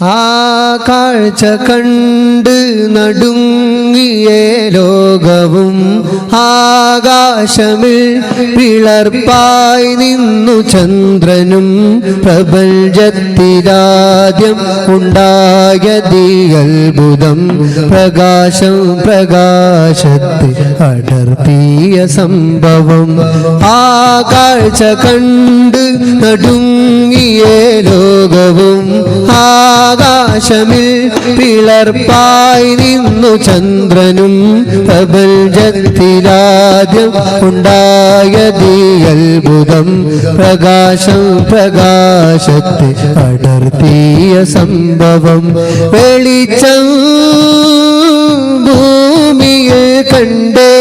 ആ കാഴ്ച കണ്ട് നടുങ്ങിയ ലോകവും ആകാശമിൽ പിളർപ്പായി നിന്നു ചന്ദ്രനും പ്രപഞ്ചത്തിരാദ്യം ഉണ്ടായതി അത്ഭുതം പ്രകാശം പ്രകാശത്തിൽ അടർത്തിയ സംഭവം. ആ കാഴ്ച കണ്ട് നടുങ്ങിയ ലോകവും ആകാശമിൽ പിളർപ്പായി നിന്നു ചന്ദ്രനും പ്രപഞ്ചത്തിലാദ്യം ഉണ്ടായതീ അത്ഭുതം പ്രകാശം പ്രകാശത്തെ അടർത്തിയ സംഭവം വെളിച്ചം ഭൂമിയിൽ കണ്ടേ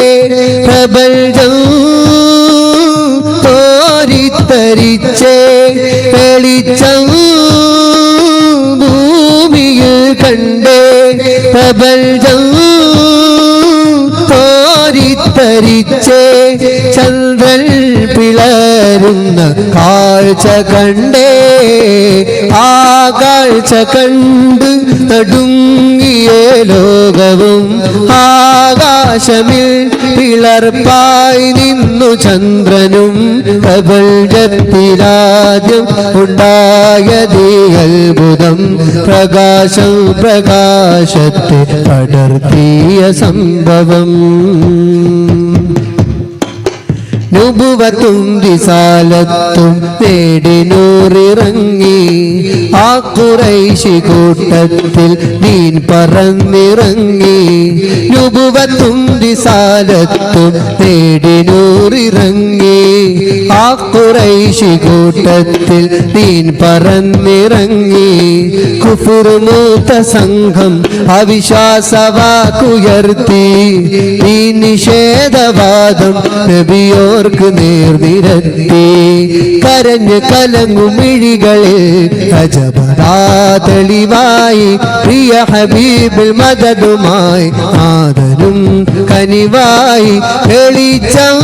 പ്രപഞ്ചം തോരിത്തരിച്ചേ വെളിച്ചം ഭൂമിയിൽ കണ്ടേ പ്രപഞ്ചം തോരിത്തരിച്ചേ ചന്ദ്രൻ പിളരുന്ന കാഴ്ച കണ്ടേ. ആ കാഴ്ച കണ്ട് നടുങ്ങിയ ലോകവും ആകാശമിൽ പിളർപ്പായി നിന്നു ചന്ദ്രനും പ്രപഞ്ചത്തിലാദ്യം ഉണ്ടായതീ അത്ഭുതം. പ്രകാശം പ്രകാശത്തെ പടർത്തിയ സംഭവം. നുപുവത്തും വിശാലത്തും നേടിനൂറിറങ്ങി ആ കുറൈശി കൂട്ടത്തിൽ നീൻ പറന്നിറങ്ങി. നുബുവത്തും വിശാലത്തും നേടിനൂറിറങ്ങി ആ കുറൈശി കൂട്ടത്തിൽ നീൻ പറന്നിറങ്ങി. കുഫുറുമൂത്ത സംഘം അവിശ്വാസവാക്കുയർത്തി. ഈ നിഷേധവാദം നബിയോർക്ക് നേർനിരത്തി കരഞ്ഞ് കലങ്ങുമിഴികളിൽ അജബരാ തെളിവായി പ്രിയ ഹബീബിൽ മദതുമായി ആദരും കനിവായി. വെളിച്ചം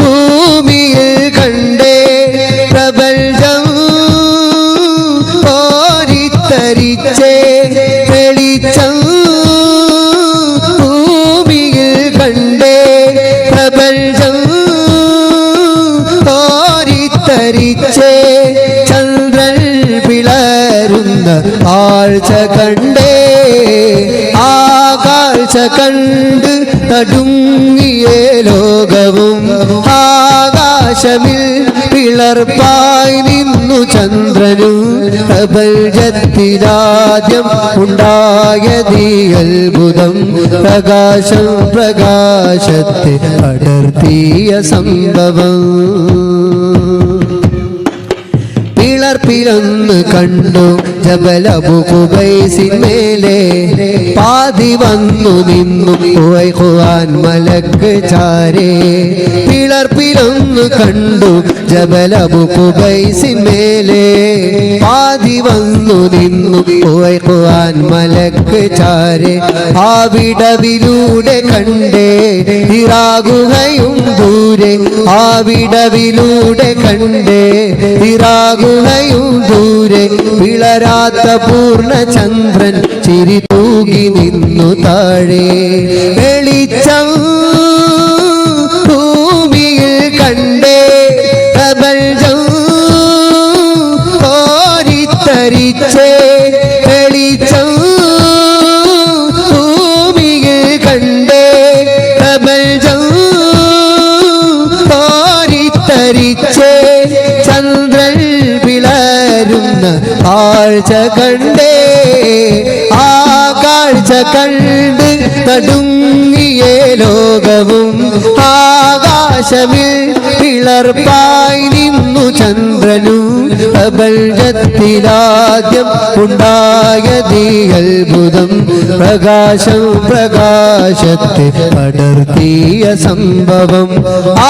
ഭൂമിയിൽ കണ്ടേ പ്രപഞ്ചം ഓരിത്തരിച്ചേ വെളിച്ചം ഭൂമിയിൽ കണ്ടേ പ്രപഞ്ചം ഓരിത്തരിച്ചേ ചന്ദ്രൻ പിളരുന്ന ആഴ്ച കണ്ടേ ആ കാഴ്ച കണ്ട് നടുങ്ങിയ ലോകവും. ആകാശമിൽ പിളർപ്പായി നിന്നു ചന്ദ്രനും. പ്രപഞ്ചത്തിലാദ്യം ഉണ്ടായതീ അത്ഭുതം. പ്രകാശം പ്രകാശത്തെ അടർത്തിയ സംഭവം. പിളർപ്പിലൊന്ന് കണ്ടു ജബലബുബൈസിന്മേലെ പാതി വന്നു നിന്നു ഖുവാൻ മലക്ക് ചാരേ. പിളർപ്പിലൊന്ന് കണ്ടു ജബലബുബൈസിന്മേലെ പാതി വന്നു നിന്നു ഖുവാൻ മലക്ക് ചാരെ. ആ വിടവിലൂടെ കണ്ടേ ഇറാകുകയും ദൂരെ. ആ വിടവിലൂടെ കണ്ടേ ഇറാകുകയും ദൂരെ. വിളരാത്ത പൂർണ ചന്ദ്രൻ ചിരി തൂകി നിന്നു താഴെ. വെളിച്ചം ഓരിത്തരിച്ചേ ചന്ദ്രൻ പിളരുന്ന കാഴ്ച കണ്ടേ. ആ കാഴ്ച കണ്ട് തടുങ്ങിയ ലോകവും ആകാശമിൽ പിളർപ്പായി നിന്നു ചന്ദ്രനും. പ്രപഞ്ചത്തിലാദ്യം ഉണ്ടായതീ അത്ഭുതം. പ്രകാശം പ്രകാശത്തെ പടർത്തിയ സംഭവം. ആ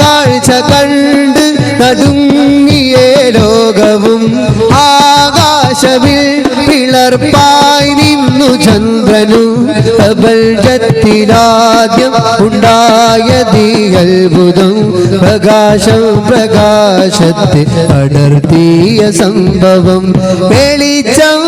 കാഴ്ച കണ്ട് നടുങ്ങിയ ലോകവും ആകാശവിൽ പിളർപ്പായി നിന്നു ചന്ദ്രനും. പ്രപഞ്ചത്തിലാദ്യം ഉണ്ടായതീ അത്ഭുതം. പ്രകാശം പ്രകാശത്തെ അടർത്തിയ സംഭവം. വെളിച്ചം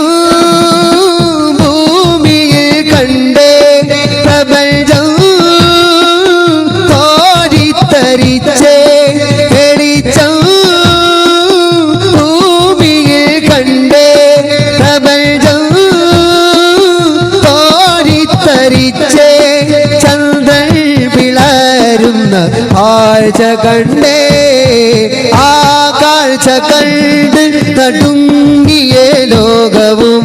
ആഴ്ച കണ്ടേ ആ കാഴ്ച കണ്ട് നടുങ്ങിയ ലോകവും.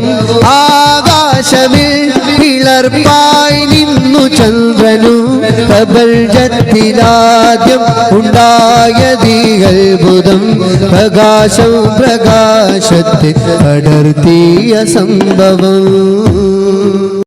ആകാശമിൽ പിളർപ്പായി നിന്നു ചന്ദ്രനും പ്രപഞ്ചത്തിലാദ്യം ഉണ്ടായതീ അത്ഭുതം. പ്രകാശം പ്രകാശത്തിൽ പടർത്തിയ സംഭവം.